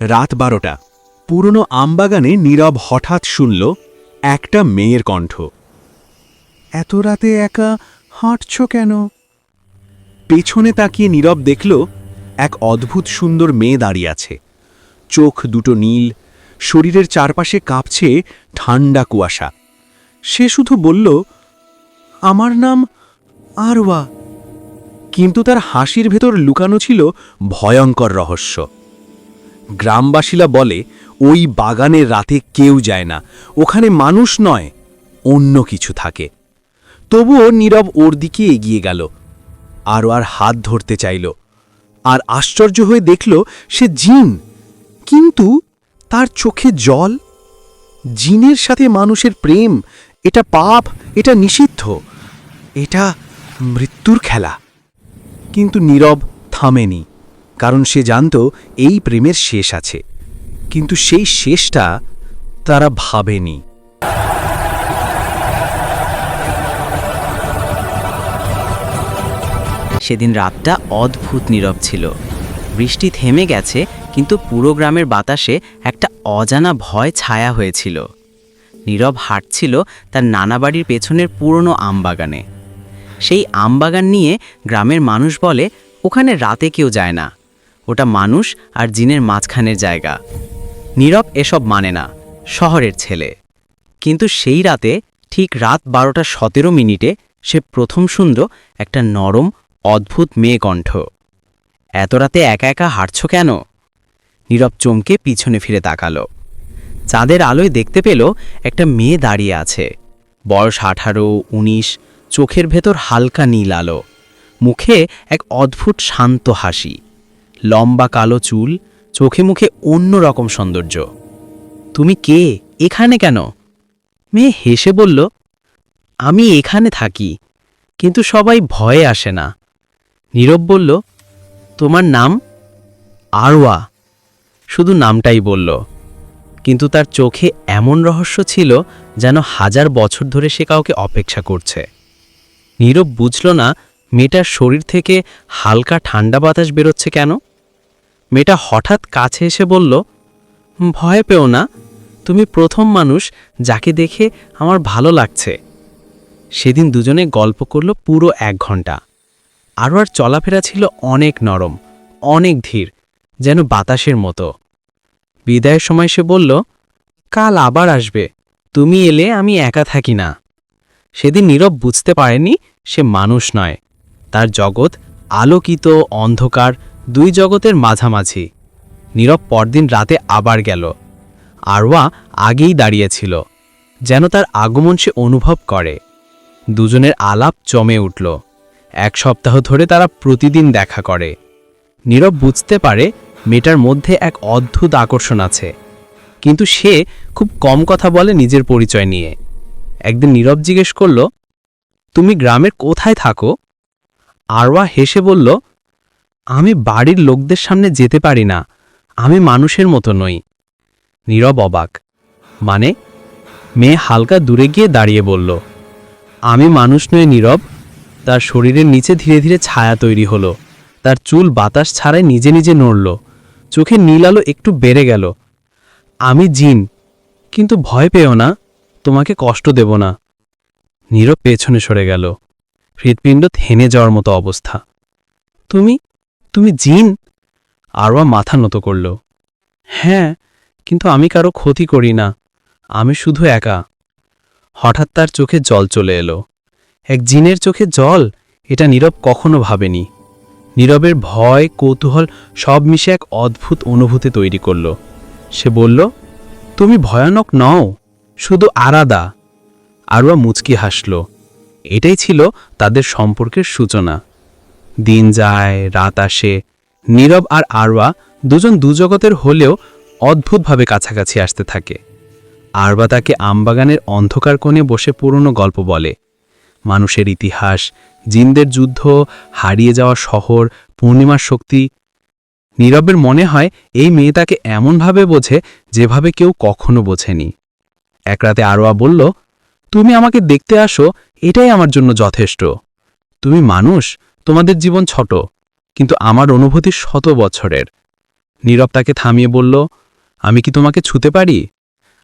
রাত বারোটা। পুরনো আমবাগানে নীরব হঠাৎ শুনল একটা মেয়ের কণ্ঠ। এত রাতে একা হাঁটছ কেন? পেছনে তাকিয়ে নীরব দেখল এক অদ্ভুত সুন্দর মেয়ে দাঁড়িয়ে আছে। চোখ দুটো নীল, শরীরের চারপাশে কাঁপছে ঠান্ডা কুয়াশা। সে শুধু বলল, আমার নাম আরওয়া। কিন্তু তার হাসির ভেতর লুকানো ছিল ভয়ঙ্কর রহস্য। গ্রামবাসীরা বলে, ওই বাগানের রাতে কেউ যায় না। ওখানে মানুষ নয়, অন্য কিছু থাকে। তবুও নীরব ওর দিকে এগিয়ে গেল। আরও আর হাত ধরতে চাইল। আর আশ্চর্য হয়ে দেখল, সে জিন। কিন্তু তার চোখে জল। জিনের সাথে মানুষের প্রেম। এটা পাপ, এটা নিষিদ্ধ। এটা মৃত্যুর খেলা। কিন্তু নীরব থামেনি। কারণ সে জানত এই প্রেমের শেষ আছে। কিন্তু সেই শেষটা তারা ভাবেনি। সেদিন রাতটা অদ্ভুত নীরব ছিল। বৃষ্টি থেমে গেছে, কিন্তু পুরো গ্রামের বাতাসে একটা অজানা ভয় ছায়া হয়েছিল। নীরব হাঁটছিল তার নানা বাড়ির পেছনের পুরনো আমবাগানে। সেই আমবাগান নিয়ে গ্রামের মানুষ বলে, ওখানে রাতে কেউ যায় না। ওটা মানুষ আর জিনের মাঝখানের জায়গা। নীরব এসব মানে না, শহরের ছেলে। কিন্তু সেই রাতে, ঠিক রাত বারোটা সতেরো মিনিটে, সে প্রথম শুনল একটা নরম, অদ্ভুত মেয়ে কণ্ঠ এত রাতে একা একা হাঁটছ কেন? নীরব চমকে পিছনে ফিরে তাকালো। চাঁদের আলোয় দেখতে পেল একটা মেয়ে দাঁড়িয়ে আছে। বয়স আঠারো, উনিশ, চোখের ভেতর হালকা নীল আলো। মুখে এক অদ্ভুত শান্ত হাসি। লম্বা কালো চুল, চোখে মুখে অন্য রকম সৌন্দর্য। তুমি কে? এখানে কেন? মেয়ে হেসে বলল, আমি এখানে থাকি, কিন্তু সবাই ভয়ে আসে না। নীরব বলল, তোমার নাম? আরওয়া। শুধু নামটাই বলল। কিন্তু তার চোখে এমন রহস্য ছিল যেন হাজার বছর ধরে সে কাউকে অপেক্ষা করছে। নীরব বুঝল না, মেয়েটার শরীর থেকে হালকা ঠান্ডা বাতাস বেরোচ্ছে কেন। মেয়েটা হঠাৎ কাছে এসে বলল, ভয় পেও না, তুমি প্রথম মানুষ যাকে দেখে আমার ভালো লাগছে। সেদিন দুজনে গল্প করল পুরো এক ঘণ্টা। আরও আর চলাফেরা ছিল অনেক নরম, অনেক ধীর, যেন বাতাসের মতো। বিদায়ের সময় সে বলল, কাল আবার আসবে, তুমি এলে আমি একা থাকি না। সেদিন নীরব বুঝতে পারেনি সে মানুষ নয়, তার জগৎ আলোকিত অন্ধকার দুই জগতের মাঝামাঝি। নীরব পরদিন রাতে আবার গেল। আরওয়া আগেই দাঁড়িয়েছিল, যেন তার আগমন সে অনুভব করে। দুজনের আলাপ জমে উঠল। এক সপ্তাহ ধরে তারা প্রতিদিন দেখা করে। নীরব বুঝতে পারে মেয়েটার মধ্যে এক অদ্ভুত আকর্ষণ আছে, কিন্তু সে খুব কম কথা বলে নিজের পরিচয় নিয়ে। একদিন নীরব জিজ্ঞেস করল, তুমি গ্রামের কোথায় থাকো? আরওয়া হেসে বলল আমি বাড়ির লোকদের সামনে যেতে পারি না। আমি মানুষের মতো নই। নীরব অবাক। মানে? মেয়ে হালকা দূরে গিয়ে দাঁড়িয়ে বলল, আমি মানুষ নই নীরব। তার শরীরের নিচে ধীরে ধীরে ছায়া তৈরি হলো। তার চুল বাতাস ছাড়াই নিজে নিজে নড়ল। চোখে নীল আলো একটু বেড়ে গেল। আমি জিন, কিন্তু ভয় পেও না। তোমাকে কষ্ট দেব না। নীরব পেছনে সরে গেল। হৃৎপিণ্ড থেনে যাওয়ার মতো অবস্থা। তুমি? তুমি জিন? আরওয়া মাথা নত করল। হ্যাঁ কিন্তু আমি কারও ক্ষতি করি না। আমি শুধু একা। হঠাৎ তার চোখে জল চলে এলো। এক জিনের চোখে জল? এটা নীরব কখনো ভাবেনি। নীরবের ভয়, কৌতূহল সব মিশে এক অদ্ভুত অনুভূতি তৈরি করল। সে বলল, তুমি ভয়ানক নও, শুধু আরাদা। আরওয়া মুচকি হাসল। এটাই ছিল তাদের সম্পর্কের সূচনা। দিন যায়, রাত আসে। নীরব আর আরওয়া দুজন দুজগতের হলেও অদ্ভুতভাবে কাছাকাছি আসতে থাকে। আরবা তাকে আমবাগানের অন্ধকার কোণে বসে পুরনো গল্প বলে। মানুষের ইতিহাস, জিনদের যুদ্ধ, হারিয়ে যাওয়া শহর, পূর্ণিমার শক্তি। নীরবের মনে হয় এই মেয়ে তাকে এমনভাবে বোঝে যেভাবে কেউ কখনো বোঝেনি। এক রাতে আরোয়া বলল, তুমি আমাকে দেখতে আসো, এটাই আমার জন্য যথেষ্ট। তুমি মানুষ তোমাদের জীবন ছোট, কিন্তু আমার অনুভূতি শত বছরের। নীরব তাকে থামিয়ে বলল, আমি কি তোমাকে ছুতে পারি?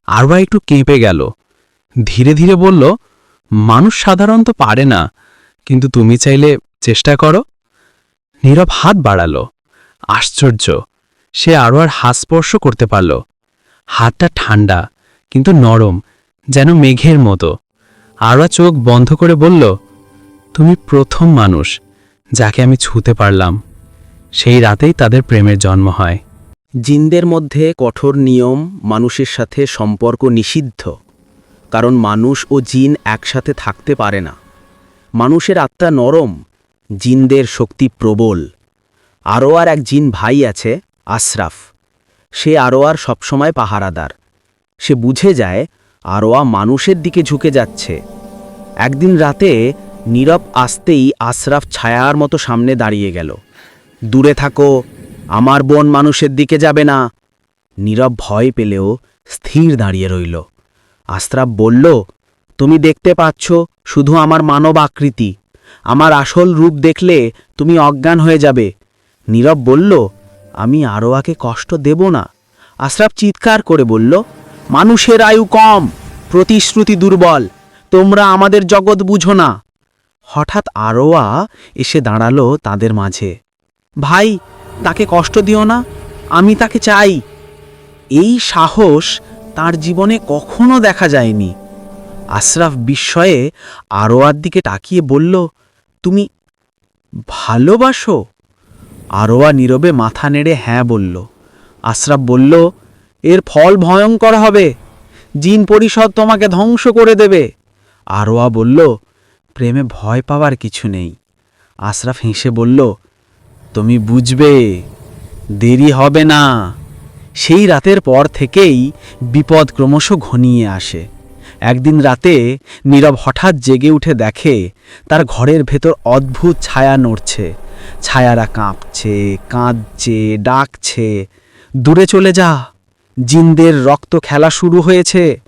আরবা একটু কেঁপে গেল। ধীরে ধীরে বলল, মানুষ সাধারণত পারে না, কিন্তু তুমি চাইলে চেষ্টা করো। নীরব হাত বাড়ালো। আশ্চর্য, সে আরও আর হাত স্পর্শ করতে পারল। হাতটা ঠান্ডা, কিন্তু নরম, যেন মেঘের মতো। আরও চোখ বন্ধ করে বলল, তুমি প্রথম মানুষ যাকে আমি ছুতে পারলাম, সেই রাতেই তাদের প্রেমের জন্ম হয়। জিনদের মধ্যে কঠোর নিয়ম, মানুষের সাথে সম্পর্ক নিষিদ্ধ, কারণ মানুষ ও জিন একসাথে থাকতে পারে না। মানুষের আত্মা নরম, জিনদের শক্তি প্রবল। আরও আর এক জিন ভাই আছে, আশরাফ। সে আরোয়ার সবসময় পাহারাদার। সে বুঝে যায়, আরোয়া মানুষের দিকে ঝুঁকে যাচ্ছে। একদিন রাতে নীরব আসতেই আশরাফ ছায়ার মতো সামনে দাঁড়িয়ে গেল। দূরে থাকো, আমার বোন মানুষের দিকে যাবে না। নীরব ভয় পেলেও স্থির দাঁড়িয়ে রইল। আশরাফ বলল, তুমি দেখতে পাচ্ছ, শুধু আমার মানব আকৃতি। আমার আসল রূপ দেখলে তুমি অজ্ঞান হয়ে যাবে। নীরব বলল, আমি আরোয়াকে কষ্ট দেব না। আশরাফ চিৎকার করে বলল, মানুষের আয়ু কম, প্রতিশ্রুতি দুর্বল। তোমরা আমাদের জগৎ বুঝো না। হঠাৎ আরোয়া এসে দাঁড়াল তাদের মাঝে। ভাই, তাকে কষ্ট দিও না, আমি তাকে চাই। এই সাহস তার জীবনে কখনো দেখা যায়নি। আশরাফ বিস্ময়ে আরোয়ার দিকে তাকিয়ে বলল, তুমি ভালোবাসো? আরোয়া নীরবে মাথা নেড়ে হ্যাঁ বলল। আশরাফ বলল, এর ফল ভয়ঙ্কর হবে। জিন পরিষদ তোমাকে ধ্বংস করে দেবে। আরোয়া বলল প্রেমে ভয় পাওয়ার কিছু নেই। আশরাফ হেসে বলল, তুমি বুঝবে, দেরি হবে না। সেই রাতের পর থেকেই বিপদ ক্রমশ ঘনিয়ে আসে। একদিন রাতে নীরব হঠাৎ জেগে উঠে দেখে তার ঘরের ভেতর অদ্ভুত ছায়া নড়ছে। ছায়ারা কাঁপছে, কাঁদছে, ডাকছে, দূরে চলে যা, জিনদের রক্ত খেলা শুরু হয়েছে।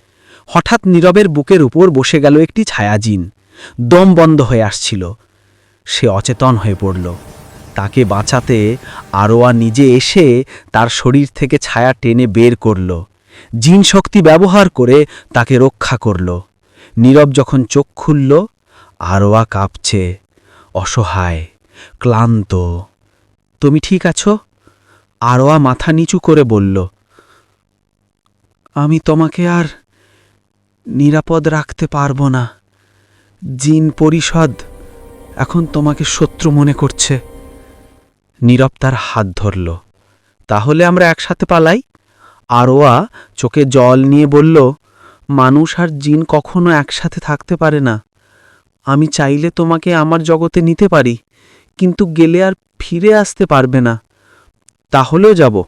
হঠাৎ নীরবের বুকের উপর বসে গেল একটি ছায়াজিন দম বন্ধ হয়ে আসছিল। সে অচেতন হয়ে পড়ল। তাকে বাঁচাতে আরোয়া নিজে এসে তার শরীর থেকে ছায়া টেনে বের করল। জিন শক্তি ব্যবহার করে তাকে রক্ষা করল। নীরব যখন চোখ খুলল, আরোয়া কাঁপছে। অসহায়, ক্লান্ত। তুমি ঠিক আছো? আরোয়া মাথা নিচু করে বলল। আমি তোমাকে আর নিরাপদ রাখতে পারব না। জিন পরিষদ এখন তোমাকে শত্রু মনে করছে। নীরব তার হাত ধরল। তাহলে আমরা একসাথে পালাই? আরোয়া চোখে জল নিয়ে বলল, মানুষ আর জিন কখনো একসাথে থাকতে পারে না। আমি চাইলে তোমাকে আমার জগতে নিতে পারি, কিন্তু গেলে আর ফিরে আসতে পারবে না। তাহলেও যাব।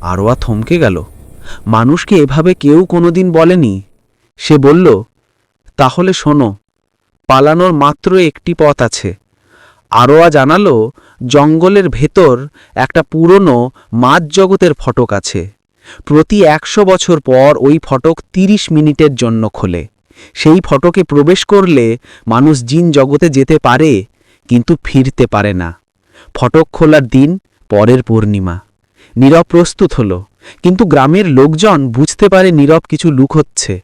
আরোয়া থমকে গেল। মানুষকে এভাবে কেউ কোনোদিন বলেনি। সে বলল, তাহলে শোনো পালানোর মাত্র একটি পথ আছে। আরোয়া জানালো, জঙ্গলের ভেতর একটা পুরনো মাঝ জগতের ফটক আছে। প্রতি একশো বছর পর ওই ফটক ৩০ মিনিটের জন্য খোলে। সেই ফটকে প্রবেশ করলে মানুষ জিন জগতে যেতে পারে, কিন্তু ফিরতে পারে না। ফটক খোলার দিন পরের পূর্ণিমা। নীরব প্রস্তুত হল, কিন্তু গ্রামের লোকজন বুঝতে পারে নীরব কিছু লুকোচ্ছে।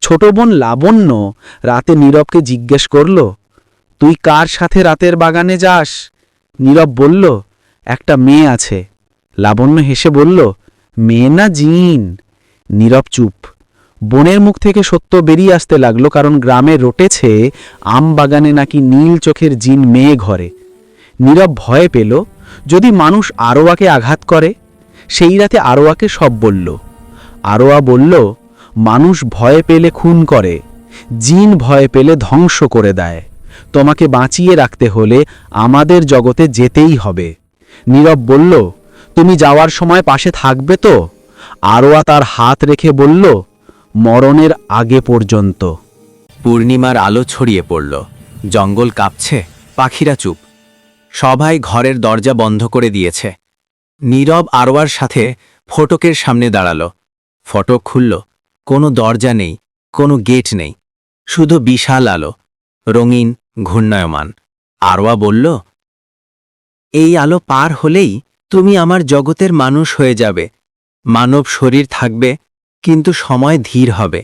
ছোট বোন লাবণ্য রাতে নীরবকে জিজ্ঞেস করল, তুই কার সাথে রাতের বাগানে যাস? নীরব বলল, একটা মেয়ে আছে। লাবণ্য হেসে বলল, মেয়ে না জিন? নীরব চুপ। বনের মুখ থেকে সত্য বেরিয়ে আসতে লাগল, কারণ গ্রামে রটেছে আম বাগানে নাকি নীল চোখের জিন মেয়ে ঘরে। নীরব ভয়ে পেল, যদি মানুষ আরোয়াকে আঘাত করে? সেই রাতে আরোয়াকে সব বলল। আরোয়া বলল মানুষ ভয় পেলে খুন করে, জিন ভয় পেলে ধ্বংস করে দেয়। তোমাকে বাঁচিয়ে রাখতে হলে আমাদের জগতে যেতেই হবে। নীরব বলল, তুমি যাওয়ার সময় পাশে থাকবে তো? আরোয়া তার হাত রেখে বলল, মরণের আগে পর্যন্ত। পূর্ণিমার আলো ছড়িয়ে পড়ল। জঙ্গল কাঁপছে, পাখিরা চুপ। সবাই ঘরের দরজা বন্ধ করে দিয়েছে। নীরব আরোয়ার সাথে ফটকের সামনে দাঁড়াল। ফটক খুলল। কোনো দরজা নেই, কোনো গেট নেই, শুধু বিশাল আলো, রঙিন, ঘূর্ণায়মান। আরোয়া বলল, এই আলো পার হলেই তুমি আমার জগতের মানুষ হয়ে যাবে। মানব শরীর থাকবে, কিন্তু সময় ধীর হবে।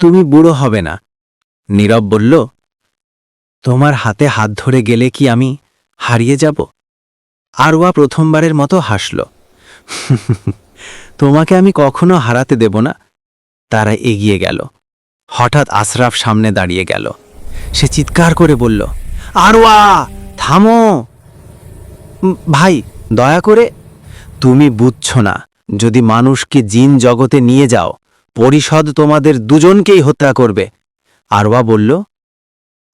তুমি বুড়ো হবে না। নীরব বলল, তোমার হাতে হাত ধরে গেলে কি আমি হারিয়ে যাব? আরওয়া প্রথমবারের মতো হাসল, তোমাকে আমি কখনো হারাতে দেব না। তারা এগিয়ে গেল। হঠাৎ আশরাফ সামনে দাঁড়িয়ে গেল। সে চিৎকার করে বলল, আরওয়া, থামো। ভাই, দয়া করে। তুমি বুঝছ না, যদি মানুষকে জিন জগতে নিয়ে যাও, পরিষদ তোমাদের দুজনকেই হত্যা করবে। আরওয়া বলল,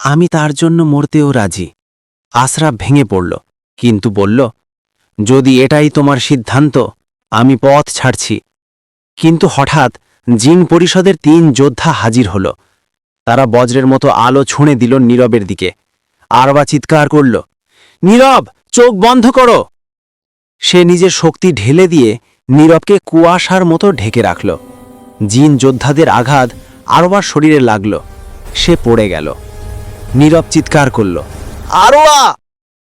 আমি তার জন্য মরতেও রাজি। আশরাফ ভেঙে পড়ল, কিন্তু বলল, যদি এটাই তোমার সিদ্ধান্ত, আমি পথ ছাড়ছি। কিন্তু হঠাৎ জিন পরিষদের তিন যোদ্ধা হাজির হল। তারা বজ্রের মতো আলো ছুঁড়ে দিল নীরবের দিকে। আরবা চিৎকার করল, নীরব, চোখ বন্ধ করো! সে নিজের শক্তি ঢেলে দিয়ে নীরবকে কুয়াশার মতো ঢেকে রাখল। জিন যোদ্ধাদের আঘাত আরবার শরীরে লাগল। সে পড়ে গেল। নীরব চিৎকার করল আরোয়া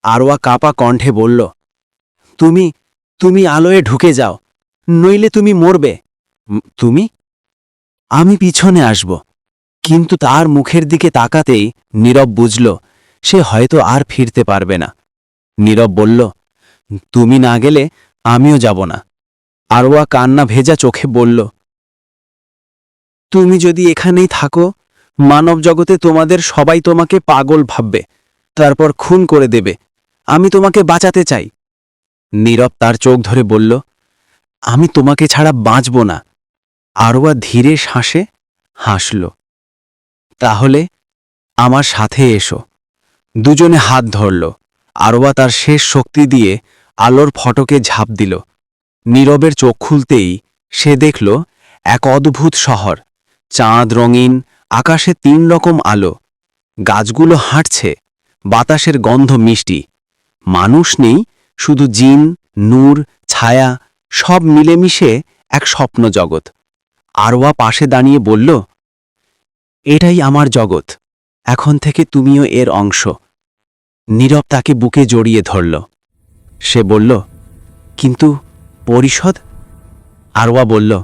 আরোয়া কাপা কণ্ঠে বলল, তুমি তুমি আলোয় ঢুকে যাও, নইলে তুমি মরবে। তুমি আমি পিছনে আসব। কিন্তু তার মুখের দিকে তাকাতেই নীরব বুঝল, সে হয়তো আর ফিরতে পারবে না। নীরব বলল, তুমি না গেলে আমিও যাব না। আরোয়া কান্না ভেজা চোখে বলল, তুমি যদি এখানেই থাকো, মানব জগতে তোমাদের সবাই তোমাকে পাগল ভাববে, তারপর খুন করে দেবে। আমি তোমাকে বাঁচাতে চাই। নীরব তার চোখ ধরে বলল, আমি তোমাকে ছাড়া বাঁচব না। আরোয়া ধীরে শ্বাসে হাসল, তাহলে আমার সাথে এসো। দুজনে হাত ধরল। আরোয়া তার শেষ শক্তি দিয়ে আলোর ফটকে ঝাঁপ দিল। নীরবের চোখ খুলতেই সে দেখল এক অদ্ভুত শহর। চাঁদ, রঙিন, আকাশে তিন রকম আলো। গাছগুলো হাঁটছে, বাতাসের গন্ধ মিষ্টি। মানুষ নেই, শুধু জিন, নূর, ছায়া, সব মিলেমিশে এক স্বপ্ন জগৎ আরোয়া পাশে দাঁড়িয়ে বলল, এটাই আমার জগৎ। এখন থেকে তুমিও এর অংশ। নীরব তাকে বুকে জড়িয়ে ধরল। সে বলল, কিন্তু পরিষদ? আরওয়া বলল,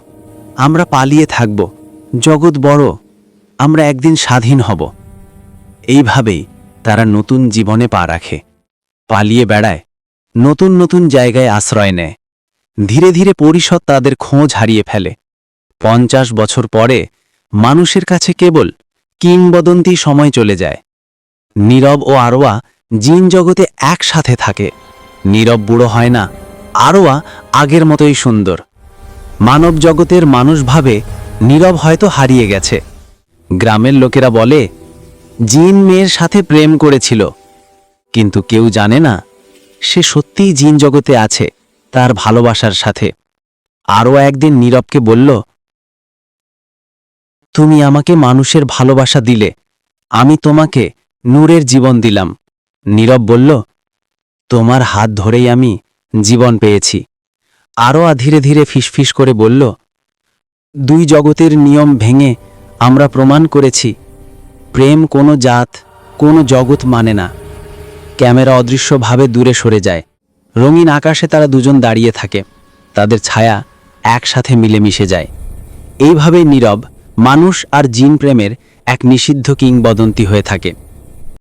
আমরা পালিয়ে থাকব। জগৎ বড়। আমরা একদিন স্বাধীন হব। এইভাবেই তারা নতুন জীবনে পা রাখে। পালিয়ে বেড়ায়। নতুন নতুন জায়গায় আশ্রয় নেয়। ধীরে ধীরে পরিষদ তাদের খোঁজ হারিয়ে ফেলে। পঞ্চাশ বছর পরে মানুষের কাছে কেবল কিংবদন্তি সময় চলে যায়। নীরব ও আরোয়া জিন জগতে একসাথে থাকে। নীরব বুড়ো হয় না, আরোয়া আগের মতোই সুন্দর। মানব জগতের মানুষ ভাবে নীরব হয়তো হারিয়ে গেছে। গ্রামের লোকেরা বলে, জিন মেয়ের সাথে প্রেম করেছিল। কিন্তু কেউ জানে না, সে সত্যিই জিন জগতে আছে, তার ভালোবাসার সাথে। আরও একদিন নীরবকে বলল তুমি আমাকে মানুষের ভালোবাসা দিলে। আমি তোমাকে নূরের জীবন দিলাম। নীরব বলল, তোমার হাত ধরেই আমি জীবন পেয়েছি। আরও ধীরে ধীরে ফিসফিস করে বলল, দুই জগতের নিয়ম ভেঙে আমরা প্রমাণ করেছি, প্রেম কোনো জাত, কোনো জগৎ মানে না। ক্যামেরা অদৃশ্যভাবে দূরে সরে যায়। রঙিন আকাশে তারা দুজন দাঁড়িয়ে থাকে। তাদের ছায়া একসাথে মিলেমিশে যায়। এইভাবেই নীরব মানুষ আর জিন প্রেমের এক নিষিদ্ধ কিংবদন্তি হয়ে থাকে।